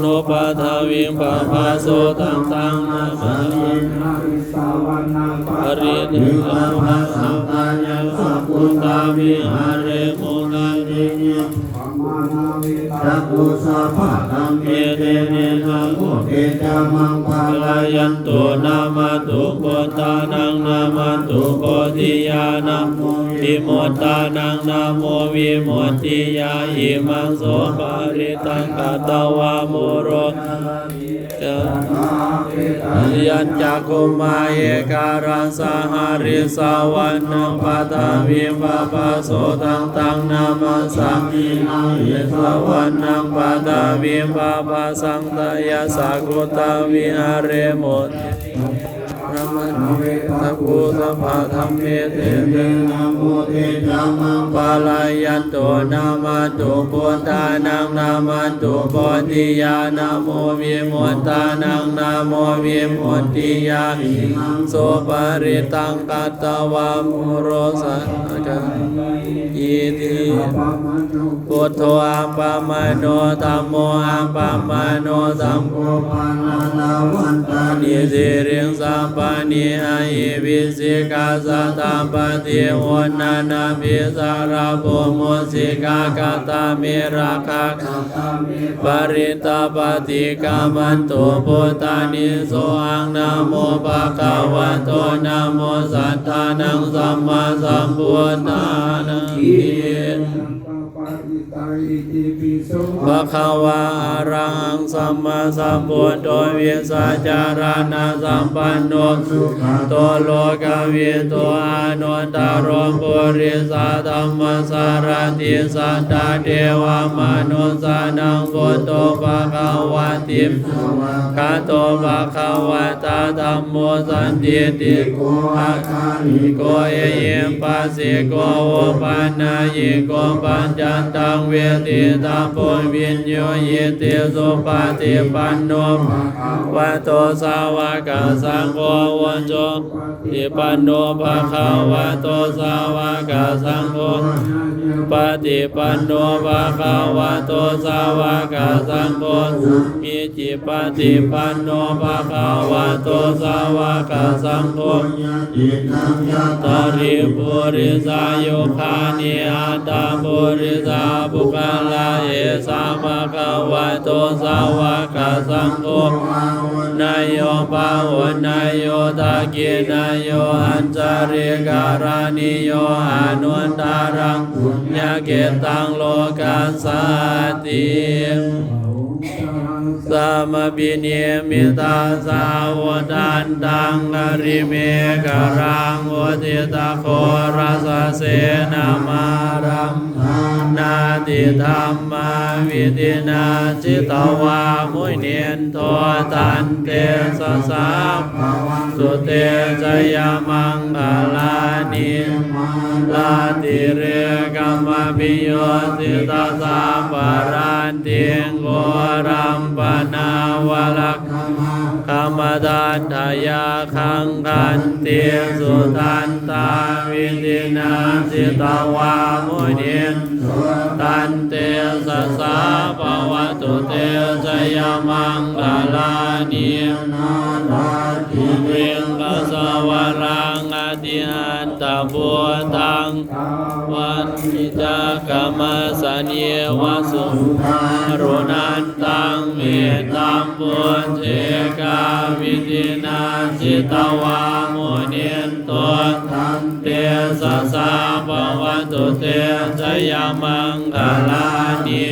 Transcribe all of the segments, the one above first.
โลปะทวิงปะภาโสตังตังนามานิหาริสาวันนาปะปริเดชะภะสังฆายังสัพพุทธาวิหารเรมุนันติเย ปมานาวิตาสัพุสะภะธัมเมเตเนนะโมเตจามังปะลายันตุนามาตุโกตานังนามาตุโกติยานังวิโมตานังนาโมวิโมติยาอิมังโสปาริตังกตวาโมโรจะยัญจักคุมาเอการังสหาริสาวันนังปัตตาวิปะปะโสตังตังนามาสังอินังเยสวันังปัตาวิปะปะสังตยาสักุตาวิหารเรโมต ระมณเวทะภูสภาธรรมเมเตเตนะโมเตจามังปาลายันโตนามาตุปุตตานังนามาตุปติยานาโมวิมุตตานังนาโมวิมุตติยาอิมังโสปริตังกัตตวามุโรสัจอิติปามานุพุทโธอัปปมโนธัมโมอัปปมโนสัมโฆปานาลาวันตานิสิริงสัมปานิอายิวิสิกาสัตตาปฏิโหนานาภิสาราโมุสิกากาตามิราคาปริตาปฏิกามันตุพุทธานิโสอังนะโมภะคะวะโตนะโมสัทธานังสัมมาสัมพุทธานัง อิปาปิตาอิติปิโสภะคะวะอะระหังสัมมาสัมพุทโธวิสัจารณะสัมปันโนสุขโตโลกวิโตอานุตตรมปุริสาธรรมสารติสัตตาเทวมนุสานังพุทโธภะคะวะติมคาโตภะคะวะตาธัมโมสันติติโกอาคาลิโกเอเยมปัสสิโกโอปันนายิโกปัญจันตังเวทิตาปุญวิญโยยิติสุปฏิปันโนวะโตสาวกสังโฆวันโจติปันโนภะคะวะโตสาวกสังโฆปฏิปันโนภะคะวะโตสาวกสังโฆมีจิปฏิปันโนภะคะวะโตสาวกสังโฆอิทังยะตริปุริสายุคานิอัตตาปุริสาบุคลาเอสามะคะวะโตสาวกสังโฆนายโยปาวนนายโยตากินายโยอัญจาริการานิโยอนุนตารังญาเกตังโลกาสาติ สามปิเนมิตาสาวดันตังกริเมกรังวติตาโครัสเสนามารัมนาติธรรมาวิตินาจิตวามุยเนียนโทตันเตสสาสุเตจยมังกลานิลาติเรกัมปิโยติตาสาปารันติงโกรัมปนาวลักขมดานทายาคังกันเตียสุตันตาวิตินาสิตาวามุนินตันเตสสาปวัตุเตจยมังกลานินาลาติเกสวรัง ติหันตะบัวตังวันกิจากรรมสัญญวสุรุนันตังเมตตังปุญเจกาวิตินาจิตวามุนินตุทัน เตสะสาปวัตุเตจยมังคลานิ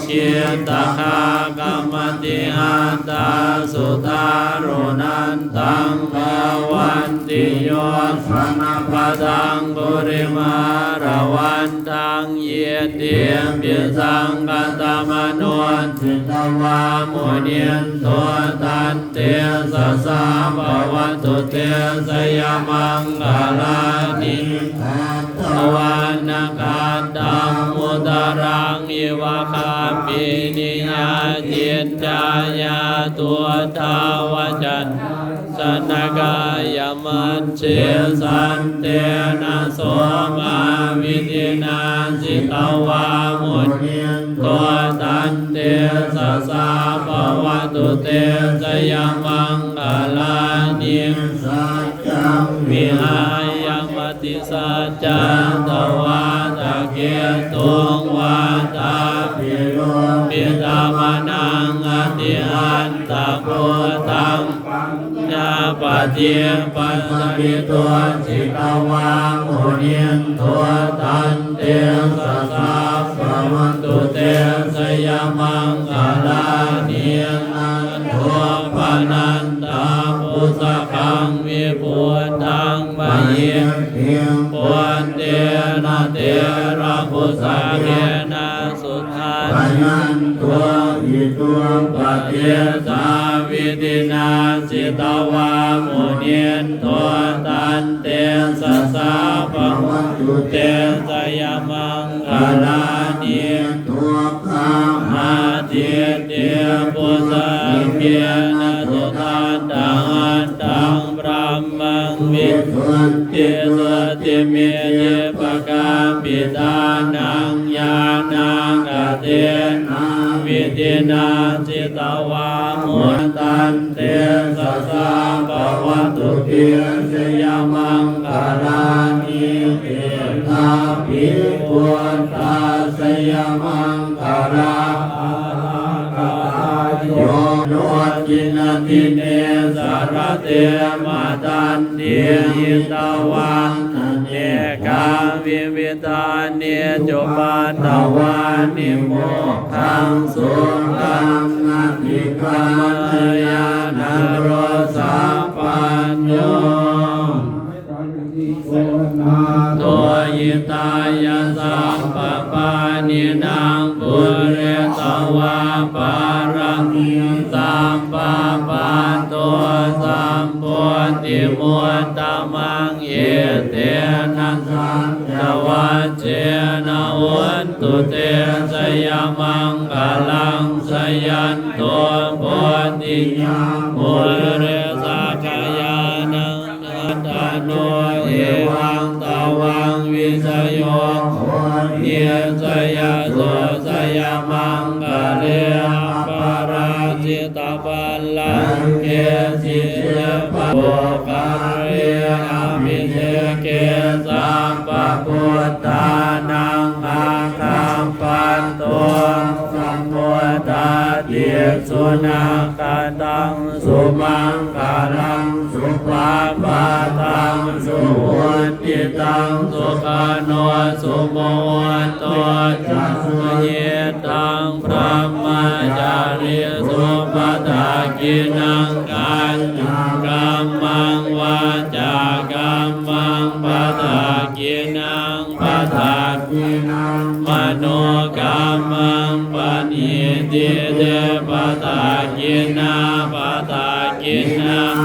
เชียตคากรรมติอันตาสุตารุนันตังภวันติโยสนะปะทังปุริมาระวันตังเยเตียมปิสังกตมโนจิตวามุนินตัวตันเตสะสาภวันตุเตสยมังกลานิตวันนาคาตังมุตรังอิวะคาปินิยาจินจายาตัวทาวจันสนกายมันเชสันเตนะโสมาวิธินาสิตวามุนเนียตัวตันเตสะสาภวตุเตสยามังกาลานิสัจจังวิหายมติ สัจจันตวาตะเกียตุงวาตาปิโลปิตามานังอติหันตะโพตังญาปะเทียปัสสมิตัวจิตวามุนิยนตัวตันเตียสะสาภวันตุเตสยามังกาลาเนิยนันทัวปนันตาปุสะคัง ทันพยันตัวอิตัวปปฏิเทสาวิตินาสิตวามุนีนตัวตันเตสะสาปะวัตตุเตสยามังคลานิตัวข้ามาเทียเตปุสะเกียนะสุทันตังตังพระมังวิส่วนเทสติเมเยปะกาปิตานังญาณังก เตนะวิตินาจิตวามุตตันเตสสะปวัตุเพียสยามังคาลานิเตนาปิปวดตาสยามังคา จินติติเนสารเตมาตันเดียิตวังเนกาวิวิตาเนจุปาตวานิโมทังสุตังนาทิกามัมยานาโรสาปัญโย มังเยเตนะสันตวัจเจนะวันตุเตสยามังกาลังสยันตัวปุติยามุเรสักยานังนันทานุเอวังตาวังวิสยโยเยสยาโสสยามังกะเรปาราจิตาปัลลังเกสิเยปะ สัมปะพุทธานังอาคัมปันตัวสัมพุทธาเตียสุนาคาตังสุมังคารังสุปาปาตังสุวุติตังสุขโนสุโมวันตัวจัสเยตังพระมาจาริสุปตากินัง มโนกัมมังปณิติเตปตากินาปตากินา